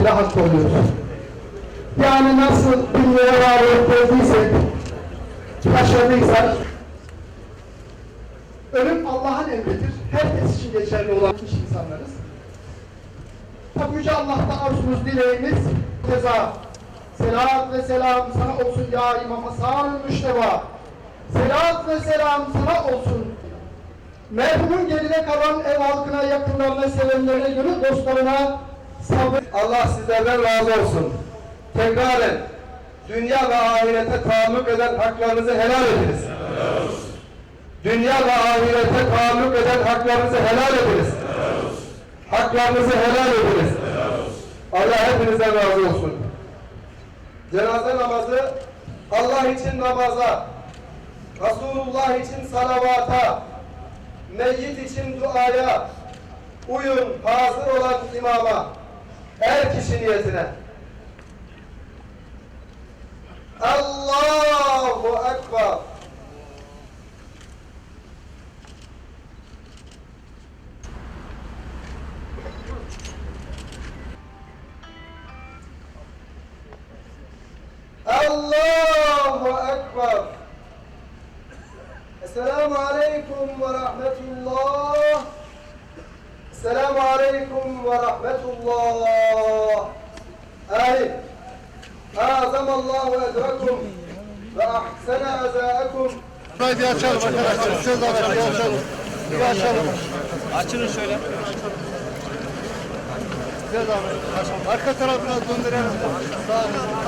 ile hasta oluyoruz. Yani nasıl dünyaya varlık verdiysek, yaşadıysak, ölüm Allah'ın emridir. Herkes için geçerli olan insanlarız. Tabi Yüce Allah'tan arzumuz, dileğimiz, ceza. Selat ve selam sana olsun ya İmam Hasan Müşteba. Selat ve selam sana olsun. Merhumun geride kalan ev halkına, yakınlarına, sevenlerine, gönül dostlarına sabır. Allah sizlerden razı olsun. Tekraren dünya ve ahirete taalluk eden haklarınızı helal ediniz. Dünya ve ahirete taalluk eden haklarınızı helal ediniz. Haklarınızı helal ediniz. Allah hepinizden razı olsun. Cenaze namazı Allah için namaza, Resulullah için salavata, meyyit için duaya, uyun hazır olan imama, her kişi niyetine. Allahu Ekber. Esselamu Aleyküm ve Rahmetullah. Esselamu Aleyküm ve Rahmetullah. Ahit. Azamallahu edrekum ve ahsene azâekum. Haydi açalım arkadaşlar. Söz alın. Bir açalım. Bir açalım. Açılın şöyle. Söz alın. Arka taraf biraz döndürelim. Sağ olun.